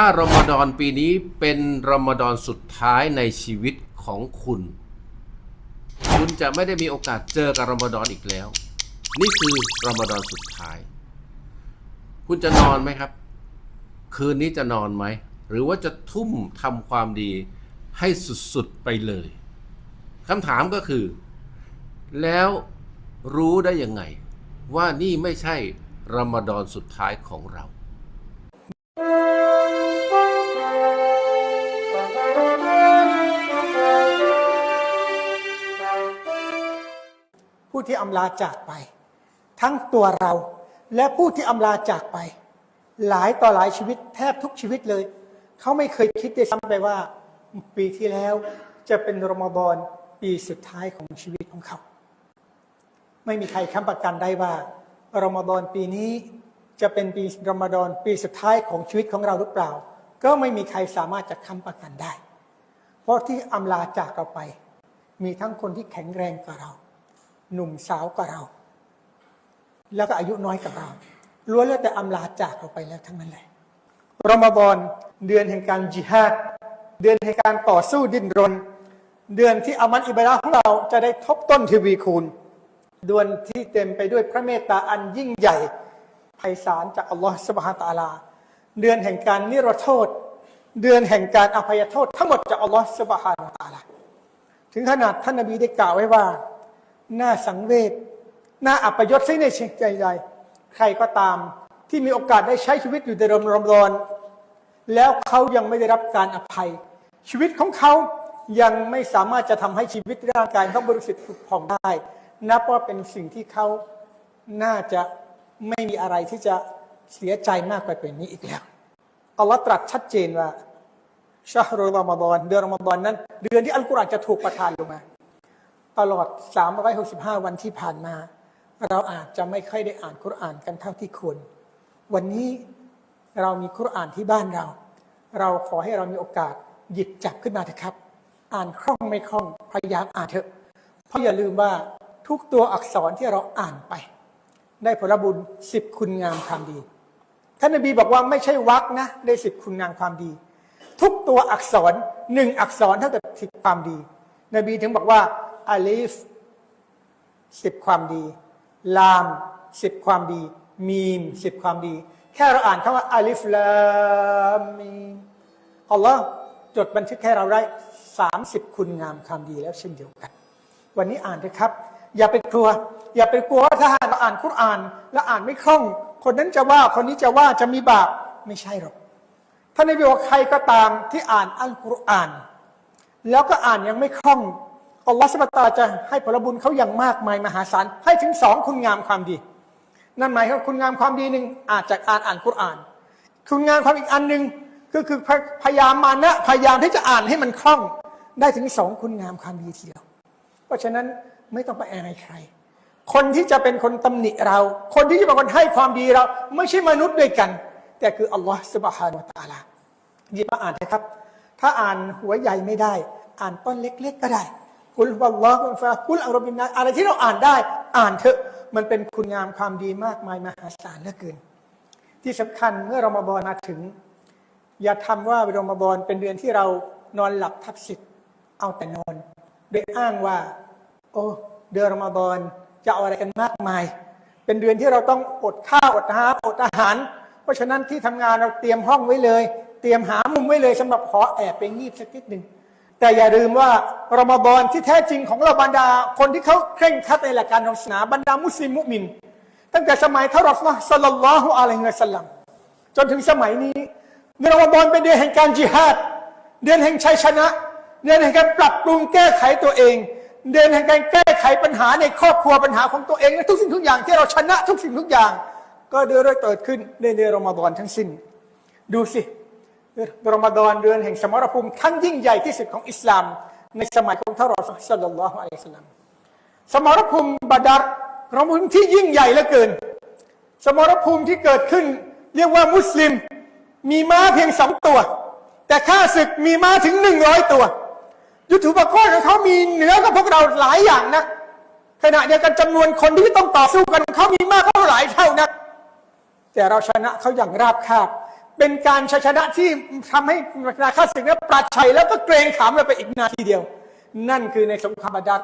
ถ้ารอมฎอนปีนี้เป็นรอมฎอนสุดท้ายในชีวิตของคุณ คุณจะไม่ได้มีโอกาสเจอกับรอมฎอนอีกแล้ว นี่คือรอมฎอนสุดท้าย คุณจะนอนไหมครับ คืนนี้จะนอนไหม หรือว่าจะทุ่มทำความดีให้สุดๆไปเลยคำถามก็คือ แล้วรู้ได้ยังไง ว่านี่ไม่ใช่รอมฎอนสุดท้ายของเรา ผู้ที่อำลาจากไป ทั้งตัวเราและผู้ที่อำลาจากไป หลายต่อหลายชีวิตแทบทุกชีวิตเลย เขาไม่เคยคิดด้วยซ้ำไปว่า ปีที่แล้วจะเป็นรมฎอนปีสุดท้ายของชีวิตของเขา ไม่มีใครค้ำประกันได้ว่ารมฎอนปีนี้จะเป็นปีรมฎอนปีสุดท้ายของชีวิตของเราหรือเปล่า ก็ไม่มีใครสามารถจะค้ำประกันได้ เพราะที่อำลาจากเราไป มีทั้งคนที่แข็งแรงกว่าเรา หนุ่มสาวกว่าเรา แล้วก็อายุน้อยกว่าเราล้วนแล้วแต่อำลาจากเราไปแล้วทั้งนั้นเลยรอมฎอนเดือนแห่งการจิฮาดเดือนแห่งการต่อสู้ดิ้นรน เดือนที่อามันอิบาดะของเราจะได้ทบต้นทวีคูณเดือนที่เต็มไปด้วยพระเมตตาอันยิ่งใหญ่ไพศาลจากอัลลอฮฺสุบฮานตะอาลา เดือนแห่งการนิรโทษ เดือนแห่งการอภัยโทษ ทั้งหมดจากอัลลอฮฺสุบฮานตะอาลา ถึงขนาดท่านนบีได้กล่าวไว้ว่า น่าสังเวชน่าอัปยศใในใจใดใครก็ตามที่มีโอกาสได้ใช้ชีวิตอยู่ในรมรอมฎอนแล้วเขายังไม่ได้รับการอภัย ชีวิตของเขายังไม่สามารถจะทำให้ชีวิตร่างกายเขาบริสุทธิ์ผุดผ่องได้นับว่าเป็นสิ่งที่เขาน่าจะไม่มีอะไรที่จะเสียใจมากไปเป็นนี้อีกแล้วอัลลอฮ์ตรัสชัดเจนว่าชาฮรุลรอมฎอนเดือนรอมฎอนนั้น เดือนที่อัลกุรอานจะถูกประทานลงมา ตลอด 365 วันที่ผ่านมา เราอาจจะไม่ค่อยได้อ่านคุรอานกันเท่าที่ควร วันนี้เรามีคุรอานที่บ้านเรา เราขอให้เรามีโอกาสหยิบจับขึ้นมาเถอะครับ อ่านคล่องไม่คล่องพยายามอ่านเถอะ เพราะอย่าลืมว่าทุกตัวอักษรที่เราอ่านไป ได้ผลบุญสิบคุณงามความดี ท่านนบีบอกว่าไม่ใช่วักนะ ได้สิบคุณงามความดี ทุกตัวอักษรหนึ่งอักษรเท่ากับสิบความดี นบีถึงบอกว่า อาลิฟสิบความดี ลามสิบความดี มีมสิบความดี แค่เราอ่านคำว่าอาลิฟลามมีมอัลลอฮ์จดบันทึกให้เราได้สามสิบคุณงามความดีแล้วเช่นเดียวกัน วันนี้อ่านเถอะครับ อย่าไปกลัว อย่าไปกลัวว่าถ้าเราอ่านคุรอาน แล้วอ่านไม่คล่อง คนนั้นจะว่าคนนี้จะว่าจะมีบาปไม่ใช่หรอกท่านนบีบอกใครก็ตามที่อ่านอัลกุรอาน แล้วก็อ่านยังไม่คล่อง อัลลอฮฺสุบะตาจะให้ผลบุญเขาอย่างมากมายมหาศาลให้ถึงสองคุณงามความดี นั่นหมายความคุณงามความดีหนึ่งอาจจากอ่านอ่านกุราน คุณงามความอีกอันหนึ่งก็คือพยพยายามมานะพยายามที่จะอ่านให้มันคล่องได้ถึงสองคุณงามความดีทีเดียว เพราะฉะนั้นไม่ต้องไปอายใคร คนที่จะเป็นคนตำหนิเรา คนที่จะเป็นคนให้ความดีเรา ไม่ใช่มนุษย์ด้วยกัน แต่คืออัลลอฮฺสุบฮานาตาลาหยิบมาอ่านนะครับ ถ้าอ่านหัวใหญ่ไม่ได้ อ่านต้นเล็ก ๆ ก็ได้ กุลวัลลอฮฺฟากุลอัลรบินนาอะไรที่เราอ่านได้ อ่านเถอะมันเป็นคุณงามความดีมากมายมหาศาลเหลือเกิน ที่สำคัญเมื่อเรามาบอลมาถึง อย่าทำว่ารอมฎอนเป็นเดือนที่เรานอนหลับทับสิทธิ์เอาแต่นอน โดยอ้างว่า โอ้เดือนรอมฎอนจะเอาอะไรกันมากมาย เป็นเดือนที่เราต้องอดข้าวอดน้ำอดอาหาร เพราะฉะนั้นที่ทำงานเราเตรียมห้องไว้เลย เตรียมหามุมไว้เลยสำหรับขอแอบไปงีบสักนิดหนึ่ง แต่อย่าลืมว่ารอมฎอนที่แท้จริงของเราบรรดา คนที่เขาเคร่งครัดในหลักการศาสนาบรรดามุสลิมมุมิน ตั้งแต่สมัยท่านรอสุลลอฮ์สัลลัลลอฮุอะลัยฮิวะสัลลัมจนถึงสมัยนี้เดือนรอมฎอนเป็นเดือนแห่งการจิฮาดเดือนแห่งชัยชนะ เดือนแห่งการปรับปรุงแก้ไขตัวเอง เดือนแห่งการแก้ไขปัญหาในครอบครัวปัญหาของตัวเองและทุกสิ่งทุกอย่างที่เราชนะทุกสิ่งทุกอย่าง ก็เดือนเกิดขึ้นในเดือนรอมฎอนทั้งสิ้น ดูสิ รอมฎอนเดือนแห่งสมรภูมิขั้นยิ่งใหญ่ที่สุดของอิสลาม ในสมัยของท่านรอสุลสัลลัลลอฮุอะลัยฮิสัลลัมสมรภูมิบาดัรสมรภูมิที่ยิ่งใหญ่เหลือเกิน สมรภูมิที่เกิดขึ้น เรียกว่ามุสลิม มีม้าเพียงสองตัว แต่ข้าศึกมีม้าถึงหนึ่งร้อยตัว ยุทธุปกรณ์ของเขามีเหนือกว่าพวกเราหลายอย่างนะขณะเดียวกันจำนวนคนที่ต้องต่อสู้กันเขามีมากกว่าหลายเท่านะแต่เราชนะเขาอย่างราบคาบ เป็นการชัยชนะที่ทำให้ราคาศึกนั้นปราชัยแล้วก็เกรงขามไปอีกนาทีเดียว นั่นคือในสงครามบาดัด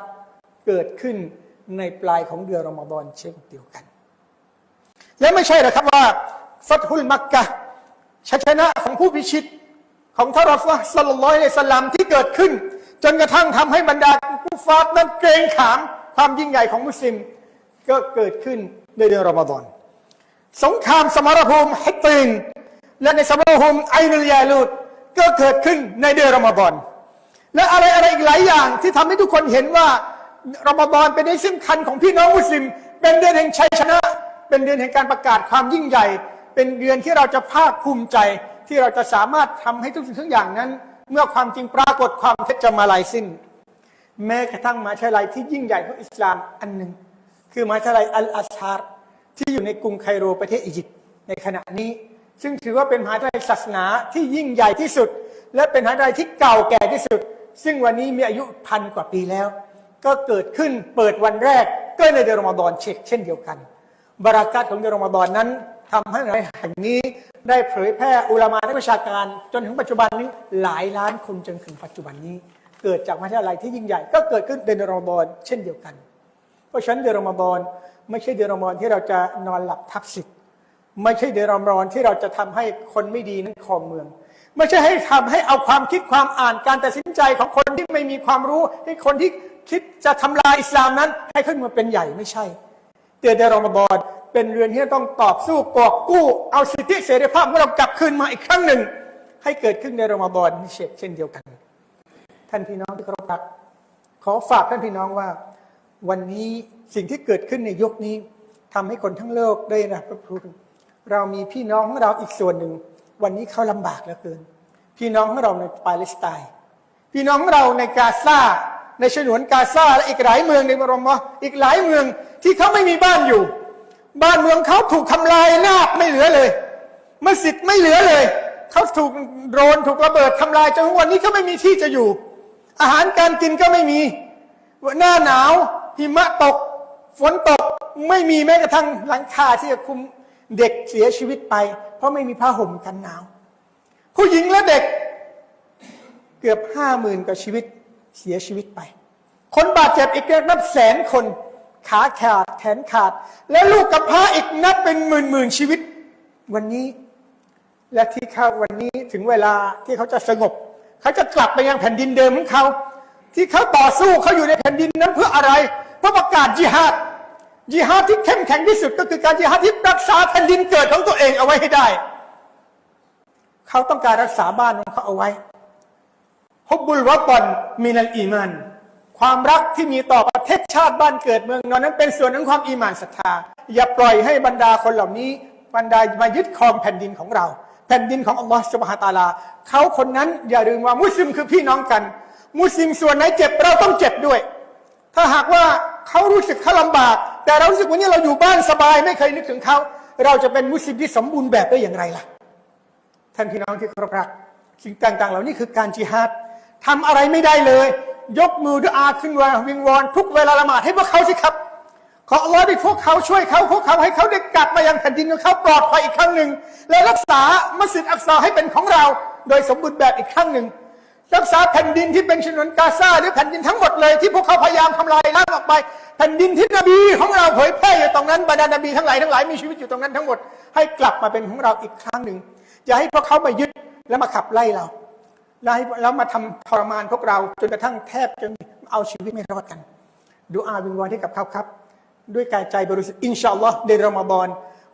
เกิดขึ้นในปลายของเดือนรอมฎอนเช่นเดียวกัน และไม่ใช่หรอกครับว่าฟัตฮุลมักกะชัยชนะของผู้พิชิตของท่านรอซูลสัลลอยฮิวะสัลลัมที่เกิดขึ้น จนกระทั่งทำให้บรรดาผู้ฟาร์นั้นเกรงขามความยิ่งใหญ่ของมุสลิม ก็เกิดขึ้นในเดือนรอมฎอนสงครามสมรภูมิฮิตติน และในสมรภูมิไอนุลยาลูดก็เกิดขึ้นในเดือนรอมฎอนและอะไรอะไรอีกหลายอย่างที่ทำให้ทุกคนเห็นว่ารอมฎอนเป็นเดือนสำคัญของพี่น้องมุสลิม เป็นเดือนแห่งชัยชนะ เป็นเดือนแห่งการประกาศความยิ่งใหญ่ เป็นเดือนที่เราจะภาคภูมิใจที่เราจะสามารถทำให้ทุกสิ่งทุกอย่างนั้น เมื่อความจริงปรากฏความเท็จจะมาลายสิ้น แม้กระทั่งมหาวิทยาลัยที่ยิ่งใหญ่ของอิสลามอันหนึ่งคือมหาวิทยาลัยอัลอาซฮาร์ที่อยู่ในกรุงไคโรประเทศอียิปต์ในขณะนี้ ซึ่งถือว่าเป็นมหาวิทยาลัยศาสนาที่ยิ่งใหญ่ที่สุด และเป็นมหาวิทยาลัยที่เก่าแก่ที่สุด ซึ่งวันนี้มีอายุพันกว่าปีแล้ว ก็เกิดขึ้นเปิดวันแรกก็ในเดือนรอมฎอนเช็คเช่นเดียวกันบารากัตของเดือนรอมฎอนนั้นทำให้ในแห่งนี้ได้เผยแพร่อุลามานักวิชาการ จนถึงปัจจุบันนี้หลายล้านคนจนถึงปัจจุบันนี้ เกิดจากมหาวิทยาลัยที่ยิ่งใหญ่ ก็เกิดขึ้นเดือนรอมฎอนเช่นเดียวกัน เพราะฉะนั้นเดือนรอมฎอนไม่ใช่เดือนรอมฎอนที่เราจะนอนหลับทับสิทธิ์ ไม่ใช่เดือนรอมฎอนที่เราจะทำให้คนไม่ดีนั้นครองเมือง ไม่ใช่ให้ทำให้เอาความคิดความอ่านการตัดสินใจของคนที่ไม่มีความรู้ ให้คนที่คิดจะทำลายอิสลามนั้น ให้ขึ้นมาเป็นใหญ่ไม่ใช่เดือนรอมฎอนเป็นเรือนที่ต้องตอบสู้กอบกู้เอาสิทธิเสรีภาพของเรากลับคืนมาอีกครั้งหนึ่ง ให้เกิดขึ้นในรอมฎอนนี่เช่นเดียวกัน ท่านพี่น้องที่เคารพรัก ขอฝากท่านพี่น้องว่า วันนี้สิ่งที่เกิดขึ้นในยุคนี้ทำให้คนทั้งโลกได้รับรู้ เรามีพี่น้องของเราอีกส่วนหนึ่ง วันนี้เขาลำบากเหลือเกิน พี่น้องของเราในปาเลสไตน์พี่น้องของเราในกาซาในฉนวนกาซาและอีกหลายเมืองในบรมะอีกหลายเมืองที่เขาไม่มีบ้านอยู่ บ้านเมืองเขาถูกทำลายนาบไม่เหลือเลยมัสยิดไม่เหลือเลย เขาถูกโดรนถูกระเบิดทำลายจนวันนี้เขาไม่มีที่จะอยู่ อาหารการกินก็ไม่มีหน้าหนาวหิมะตก ฝนตกไม่มีแม้กระทั่งหลังคาที่จะคุม เด็กเสียชีวิตไป เพราะไม่มีผ้าห่มกันหนาว ผู้หญิงและเด็ก เกือบห้าหมื่นกว่าชีวิตเสียชีวิตไป คนบาดเจ็บอีกนับแสนคน ขาขาดแขนขาด และลูกกับพร้าอีกนับเป็นหมื่นหมื่นชีวิต วันนี้ และที่เขาวันนี้ถึงเวลาที่เขาจะสงบ เขาจะกลับไปยังแผ่นดินเดิมของเขา ที่เขาต่อสู้เขาอยู่ในแผ่นดินนั้นเพื่ออะไรเพื่อประกาศจิฮาด จิฮาดที่เข้มแข็งที่สุดก็คือการจิฮาดที่รักษาแผ่นดินเกิดของตัวเองเอาไว้ให้ได้ เขาต้องการรักษาบ้านของเขาเอาไว้ฮบบุลวะบอนมีนันอีมานความรักที่มีต่อประเทศชาติบ้านเกิดเมืองนอนนั้นเป็นส่วนของความอีมานศรัทธา อย่าปล่อยให้บรรดาคนเหล่านี้บรรดามายึดครองแผ่นดินของเรา แผ่นดินของอัลลอฮฺสุบฮาตาลา เขาคนนั้นอย่าลืมว่ามุสลิมคือพี่น้องกัน มุสลิมส่วนไหนเจ็บเราต้องเจ็บด้วย ถ้าหากว่าเขารู้สึกเขาลำบาก แต่เรารู้สึกวันนี้เราอยู่บ้านสบายไม่เคยนึกถึงเขา เราจะเป็นมุสลิมที่สมบูรณ์แบบได้อย่างไรล่ะ ท่านพี่น้องที่เคารพรักสิ่งต่างๆ เหล่านี้คือการจิฮาดทำอะไรไม่ได้เลย ยกมือดุอาขึ้นวาวิงวอนทุกเวลาละหมาดให้พวกเขาสิครับ ขออัลลอฮ์ให้พวกเขาช่วยเขาพวกเขาให้เขาได้กลับมายังแผ่นดินของเขาปลอดภัยอีกครั้งหนึ่งและรักษามัสยิดอักษาให้เป็นของเรา โดยสมบูรณ์แบบอีกครั้งหนึ่งรักษาแผ่นดินที่เป็นฉนวนกาซาหรือแผ่นดินทั้งหมดเลยที่พวกเขาพยายามทำลายล้างออกไป แผ่นดินที่นบีของเราเผยแพร่อยู่ตรงนั้นบรรดานบีทั้งหลายทั้งหลายมีชีวิตอยู่ตรงนั้นทั้งหมดให้กลับมาเป็นของเราอีกครั้งหนึ่งอย่าให้พวกเขามายึดแล้วมาขับไล่เราแล้วแล้วมาทำทรมานพวกเราจนกระทั่งแทบจะเอาชีวิตไม่รอดกัน ดูอาวิงวอนให้กับเขาครับ ด้วยกายใจบริสุทธิ์อินชาอัลลอฮ์ในรอมฎอน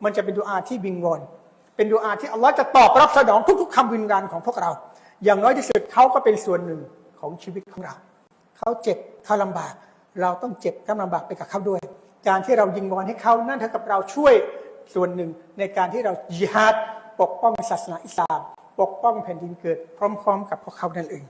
มันจะเป็นดูอาที่วิงวอนเป็นดูอาที่อัลลอฮ์จะตอบรับสนองทุก ๆคำวิงวอนของพวกเรา อย่างน้อยที่สุดเขาก็เป็นส่วนหนึ่งของชีวิตของเราเขาเจ็บเขาลำบาก เราต้องเจ็บกับลำบากไปกับเขาด้วย การที่เรายิงบอลให้เขานั่นเท่ากับเราช่วยส่วนหนึ่งในการที่เรายิฮาดปกป้องศาสนาอิสลาม ปกป้องแผ่นดินเกิด พร้อม ๆ กับพวกเขานั่นเอง